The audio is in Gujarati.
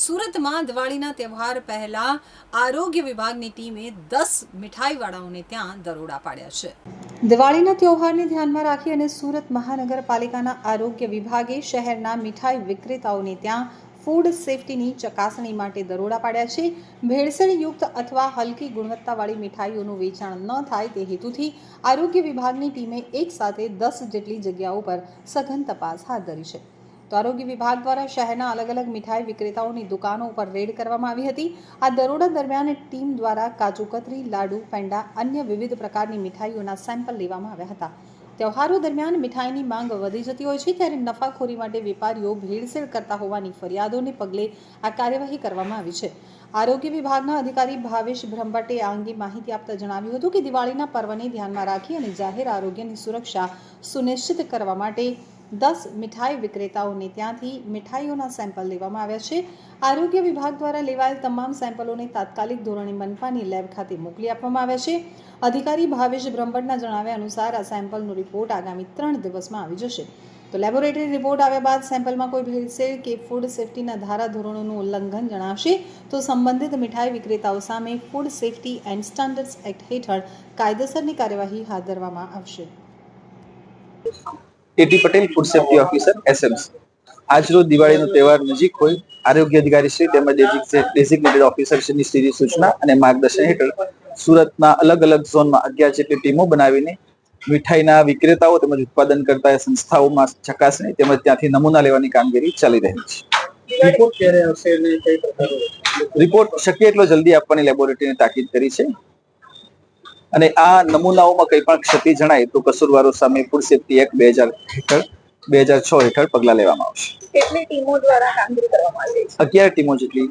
સુરતમાં દિવાળીના તહેવાર પહેલા આરોગ્ય વિભાગની ટીમે દસ મીઠાઈવાળાઓને ત્યાં દરોડા પાડ્યા છે. દિવાળીના તહેવારને ધ્યાનમાં રાખી અને સુરત મહાનગરપાલિકાના આરોગ્ય વિભાગે શહેરના મીઠાઈ વિક્રેતાઓને ત્યાં ફૂડ સેફટીની ચકાસણી માટે દરોડા પાડ્યા છે. ભેળસેળયુક્ત અથવા હલકી ગુણવત્તાવાળી મીઠાઈઓનું વેચાણ ન થાય તે હેતુથી આરોગ્ય વિભાગની ટીમે એકસાથે દસ જેટલી જગ્યાઓ પર સઘન તપાસ હાથ ધરી છે. તો આરોગ્ય વિભાગ દ્વારા શહેરના અલગ અલગ મીઠાઈ વિક્રેતાઓની દુકાનો ઉપર રેડ કરવામાં આવી હતી. આ દરોડા દરમિયાન ટીમ દ્વારા કાજુ કતરી, લાડુ, પેંડા, અન્ય વિવિધ પ્રકારની મીઠાઈઓના સેમ્પલ લેવામાં આવ્યા હતા. તહેવારો દરમિયાન મીઠાઈની માંગ વધી જતી હોય છે ત્યારે નફાખોરી માટે વેપારીઓ ભેળસેળ કરતા હોવાની ફરિયાદોને પગલે આ કાર્યવાહી કરવામાં આવી છે. આરોગ્ય વિભાગના અધિકારી ભાવેશ બ્રહ્મભટ્ટે આ અંગે માહિતી આપતા જણાવ્યું હતું કે દિવાળીના પર્વને ધ્યાનમાં રાખી અને જાહેર આરોગ્યની સુરક્ષા સુનિશ્ચિત કરવા માટે દસ મીઠાઈ વિક્રેતાઓને ત્યાંથી મીઠાઈઓના સેમ્પલ લેવામાં આવ્યા છે. આરોગ્ય વિભાગ દ્વારા લેવાયેલ તમામ સેમ્પલોને તાત્કાલિક ધોરણે મનપાની લેબ ખાતે મોકલી આપવામાં આવ્યા છે. અધિકારી ભાવેશ બ્રહ્મભટ્ટના જણાવ્યા અનુસાર આ સેમ્પલનો રિપોર્ટ આગામી ત્રણ દિવસમાં આવી જશે. તો લેબોરેટરી રિપોર્ટ આવ્યા બાદ સેમ્પલમાં કોઈ ભેળસેળ કે ફૂડ સેફટીના ધારાધોરણોનું ઉલ્લંઘન જણાશે? તો સંબંધિત મીઠાઈ વિક્રેતાઓ સામે food safety and standards act હેઠળ કાયદેસરની કાર્યવાહી હાથ ધરવામાં આવશે. AT Patel food safety officer SMC આજરોજ દિવાળીનો તહેવાર નજીક હોય આરોગ્ય અધિકારી શ્રી તેમજ ડેઝિગ્નેટેડ ઓફિસર શ્રીની સીધી સૂચના અને માર્ગદર્શન હેઠળ સુરતના અલગ અલગ ઝોનમાં અગિયાર જેટલી ટીમો બનાવીને મીઠાઈના વિક્રેતાઓ તેમજ ઉત્પાદન કરતા સંસ્થાઓમાં ચકાસણી તેમજ ત્યાંથી નમૂના લેવાની કામગીરી ચાલી રહી છે. રિપોર્ટ શક્ય એટલો જલ્દી આપવાની લેબોરેટરીને તાકીદ કરી છે. અને આ નમૂનાઓમાં કંઈ પણ ક્ષતિ જણાય તો કસૂરવારો સામે ફૂડ સેફ્ટી એક્ટ બે હજાર હેઠળ બે હજાર છ હેઠળ પગલાં લેવામાં આવશે. કેટલી ટીમો દ્વારા કામગીરી કરવામાં આવી છે? અગિયાર ટીમો જેટલી